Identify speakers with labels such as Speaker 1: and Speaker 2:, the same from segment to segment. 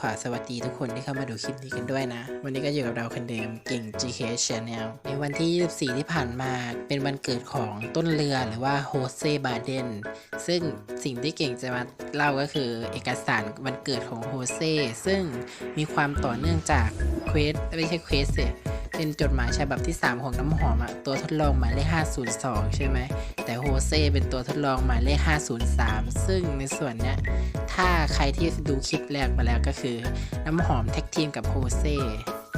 Speaker 1: ขอสวัสดีทุกคนที่เข้ามาดูคลิปนี้กันด้วยนะ วันนี้ก็อยู่กับเราคนเดิมเก่ง GK Channel ในวันที่ 24 ที่ผ่านมาเป็นวันเกิดของต้นเรือหรือว่าโฮเซบาเดนซึ่งสิ่งที่เก่งจะมาเล่าก็คือเอกสารวันเกิดของโฮเซซึ่งมีความต่อเนื่องจากเควสไม่ใช่เควสสิ เป็นจดหมายฉบับที่ 3 ของน้ำหอมอะตัวทดลองหมายเลข 502 ใช่ไหม แต่โฮเซเป็นตัวทดลองหมายเลข 503 ซึ่งในส่วนเนี้ย ถ้าใครที่ดูคลิปแรกมาแล้วก็คือ น้ำหอมแท็กทีมกับโฮเซ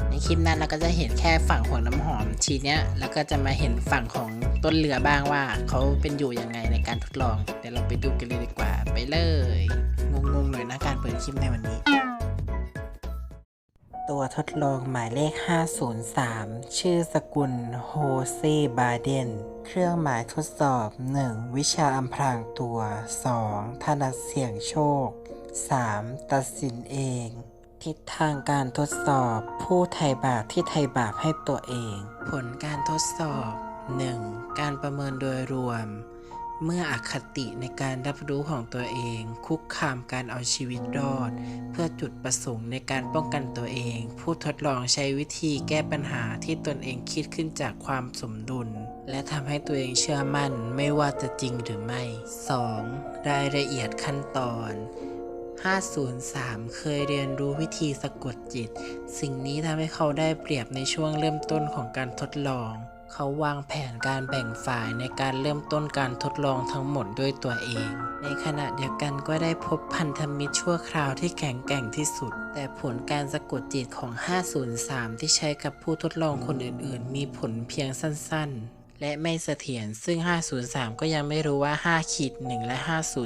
Speaker 1: ในคลิปนั้นเราก็จะเห็นแค่ฝั่งของน้ำหอมทีเนี้ยแล้วก็จะมาเห็นฝั่งของต้นเรือบ้างว่าเขาเป็นอยู่ยังไงในการทดลอง เดี๋ยวเราไปดูกันเลยดีกว่าไปเลย งงๆหน่อยนะการเปิดคลิปในวันนี้ ตัวทดลองหมายเลข 503 ชื่อสกุลโฮเซบาเดน เครื่องหมายทดสอบ 1. วิชาอำพรางตัว 2. ถนัดเสี่ยงโชค 3. ตัดสินเอง ทิศทางการทดสอบ ผู้ไทยบาปที่ไทยบาปให้ตัวเอง ผลการทดสอบ 1. การประเมินโดยรวม เมื่ออคติในการรับรู้ของตัวเอง คุกคามการเอาชีวิตรอด เพื่อจุดประสงค์ในการป้องกันตัวเอง ผู้ทดลองใช้วิธีแก้ปัญหาที่ตนเองคิดขึ้นจากความสมดุล และทำให้ตัวเองเชื่อมั่นไม่ว่าจะจริงหรือไม่ 2. รายละเอียดขั้นตอน503 เคยเรียนรู้วิธีสะกดจิต สิ่งนี้ทำให้เขาได้เปรียบในช่วงเริ่มต้นของการทดลอง เขาวางแผนการแบ่งฝ่ายในการเริ่มต้นการทดลองทั้งหมดด้วยตัวเอง ในขณะเดียวกันก็ได้พบพันธมิตรชั่วคราวที่แข็งแกร่งที่สุด แต่ผลการสะกดจิตของ 503 ที่ใช้กับผู้ทดลองคนอื่น ๆ มีผลเพียงสั้น ๆ และไม่เสถียรซึ่ง 503 ก็ยังไม่รู้ว่า5ขีด1และ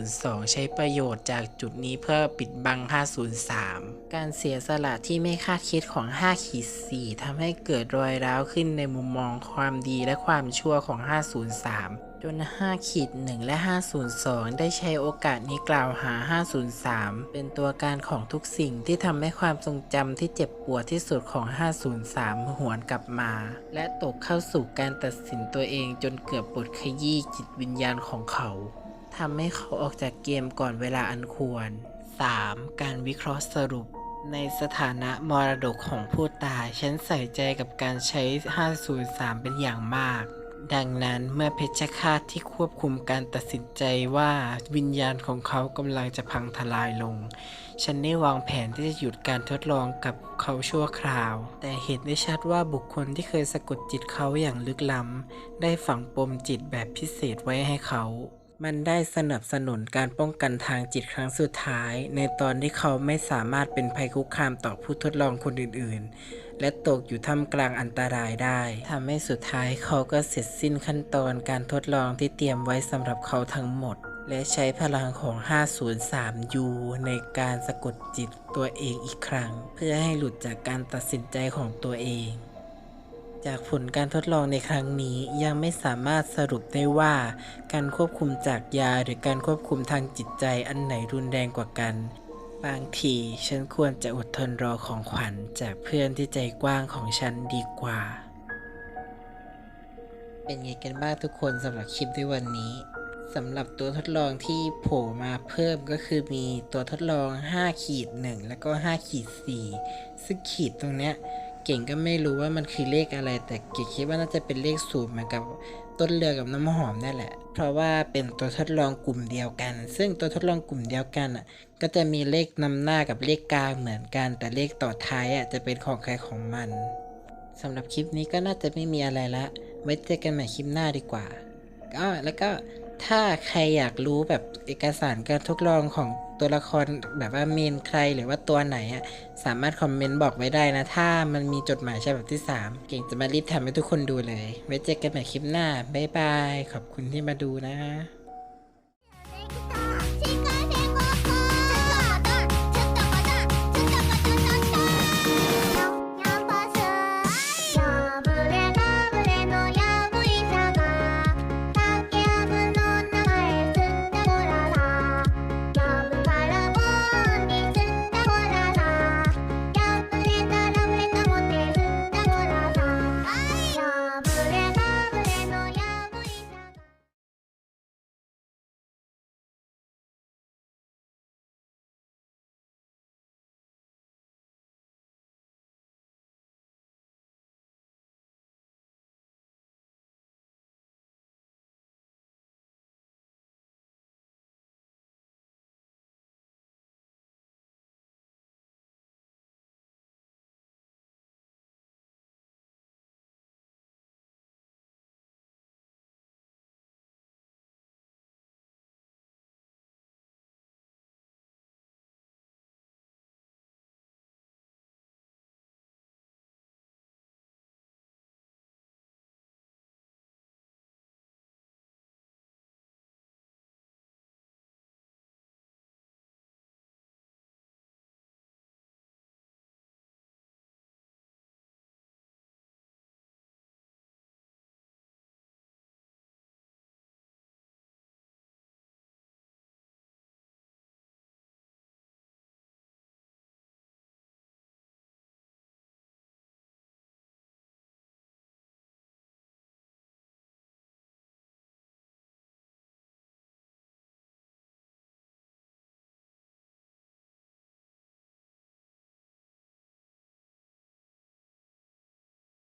Speaker 1: 502 ใช้ประโยชน์จากจุดนี้เพื่อปิดบัง 503 การเสียสละที่ไม่คาดคิดของ5ขีด4ทำให้เกิดรอยร้าวขึ้นในมุมมองความดีและความชั่วของ 503 จน5ขีด1และ 502 ได้ใช้โอกาสนี้กล่าวหา 503 เป็นตัวการของทุกสิ่งที่ทำให้ความทรงจำที่เจ็บปวดที่สุดของ 503 หวนกลับมา และตกเข้าสู่การตัดสินตัวเองจนเกือบบดขยี้จิตวิญญาณของเขาทำให้เขาออกจากเกมก่อนเวลาอันควร 3. การวิเคราะห์สรุปในสถานะมรดกของผู้ตาย ฉันใส่ใจกับการใช้ 503 เป็นอย่างมาก ดังนั้นเมื่อเพชฌฆาตที่ควบคุมการตัดสินใจว่าวิญญาณของเขากำลังจะพังทลายลง ฉันได้วางแผนที่จะหยุดการทดลองกับเขาชั่วคราว แต่เห็นได้ชัดว่าบุคคลที่เคยสะกดจิตเขาอย่างลึกล้ำได้ฝังปมจิตแบบพิเศษไว้ให้เขา มันได้สนับสนุนการป้องกันทางจิตครั้งสุดท้าย ในตอนที่เขาไม่สามารถเป็นภัยคุกคามต่อผู้ทดลองคนอื่นๆ และตกอยู่ท่ามกลางอันตรายได้ทำให้สุดท้ายเขาก็เสร็จสิ้นขั้นตอนการทดลองที่เตรียมไว้สำหรับเขาทั้งหมด และใช้พลังของ 503U ในการสะกดจิตตัวเองอีกครั้ง เพื่อให้หลุดจากการตัดสินใจของตัวเอง จากผลการทดลองในครั้งนี้ยังไม่สามารถสรุปได้ว่า การควบคุมจากยาหรือการควบคุมทางจิตใจอันไหนรุนแรงกว่ากัน บางทีฉันควรจะอดทนรอของขวัญจากเพื่อนที่ใจกว้างของฉันดีกว่า เป็นไงกันบ้างทุกคนสำหรับคลิปในวันนี้สำหรับตัวทดลองที่โผล่มาเพิ่มก็คือมีตัวทดลอง5ขีด1แล้วก็5ขีด4ซึ่งขีดตรงเนี้ย เก่งก็ไม่รู้ว่ามันคือเลขอะไร แต่เก่งคิดว่าน่าจะเป็นเลขศูนย์เหมือนกับต้นเรือกับน้ำหอมนั่นแหละ เพราะว่าเป็นตัวทดลองกลุ่มเดียวกัน ซึ่งตัวทดลองกลุ่มเดียวกันอะก็จะมีเลขนำหน้ากับเลขกลางเหมือนกัน แต่เลขต่อท้ายอะจะเป็นของใครของมันสำหรับคลิปนี้ก็น่าจะไม่มีอะไรละ ไว้เจอกันใหม่คลิปหน้าดีกว่าก็แล้วก็ถ้าใครอยากรู้แบบเอกสารการทดลองของตัวละครแบบว่าเมนใครหรือว่าตัวไหนอะสามารถคอมเมนต์บอกไว้ได้นะ ถ้ามันมีจดหมายฉบับที่ 3 เก่งจะมารีบทำให้ทุกคนดูเลย ไว้เจอกันใหม่คลิปหน้า บ๊ายบาย ขอบคุณที่มาดูนะ